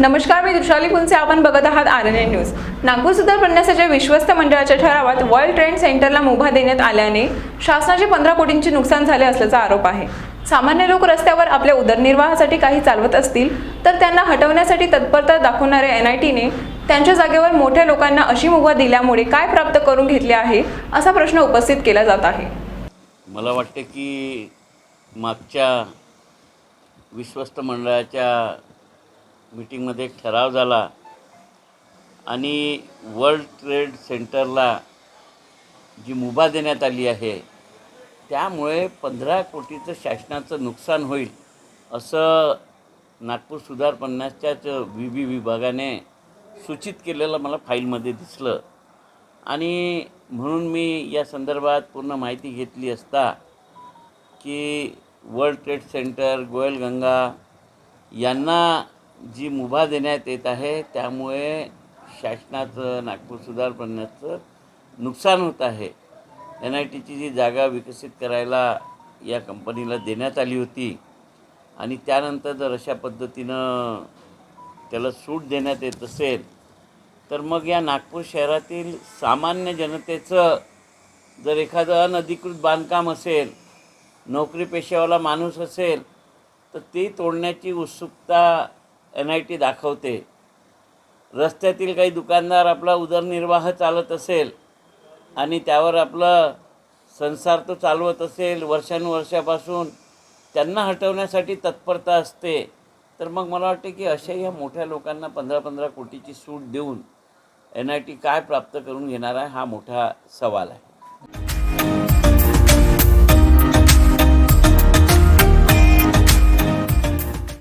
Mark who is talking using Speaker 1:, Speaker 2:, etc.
Speaker 1: नमस्कार मी दुशाली फुलसे. आपण बघत आहात R N N news. Nagpur सुधार प्रन्यासाच्या विश्वस्त मंडळाच्या ठरावात वर्ल्ड ट्रेड सेंटरला मुभा देण्यात आल्याने शासनाचे पंधरा कोटींचे नुकसान झाले असल्याचा आरोप आहे. सामान्य लोक रस्त्यावर आपल्या उदरनिर्वाहासाठी काही चालवत असतील तर त्यांना हटवण्यासाठी तत्परता दाखवणाऱ्या एन आय टीने त्यांच्या जागेवर मोठ्या लोकांना अशी मुभा दिल्यामुळे काय प्राप्त करून घेतले आहे असा प्रश्न उपस्थित केला जात आहे.
Speaker 2: मला वाटते की मागच्या विश्वस्त मंडळाच्या मीटिंगमध्ये एक ठराव झाला आणि वर्ल्ड ट्रेड सेंटरला जी मुभा देण्यात आली आहे त्यामुळे पंधरा कोटीचं शासनाचं नुकसान होईल असं नागपूर सुधार पन्नासच्याच वी बी विभागाने सूचित केलेलं मला फाईलमध्ये दिसलं. आणि म्हणून मी या संदर्भात पूर्ण माहिती घेतली असता की world trade centre Goyal Ganga यांना जी मुभा देण्यात येत आहे त्यामुळे शासनाचं नागपूर सुधार बनण्याचं नुकसान होत आहे. एन आय टीची जी जागा विकसित करायला या कंपनीला देण्यात आली होती आणि त्यानंतर जर अशा पद्धतीनं त्याला सूट देण्यात येत असेल तर मग या नागपूर शहरातील सामान्य जनतेचं जर एखादं अनधिकृत बांधकाम असेल नोकरी पेशावाला माणूस असेल तर ती तोडण्याची उत्सुकता एन आय टी दाखवते. रस्त्यातील काही दुकानदार आपला उदरनिर्वाह चालत असेल आणि त्यावर आपलं संसार तो चालवत असेल वर्षानुवर्षापासून त्यांना हटवण्यासाठी तत्परता असते. तर मग मला वाटते की अशा ह्या मोठ्या लोकांना पंधरा पंधरा कोटीची सूट देऊन एन आय टी काय प्राप्त करून घेणार आहे हा मोठा सवाल आहे.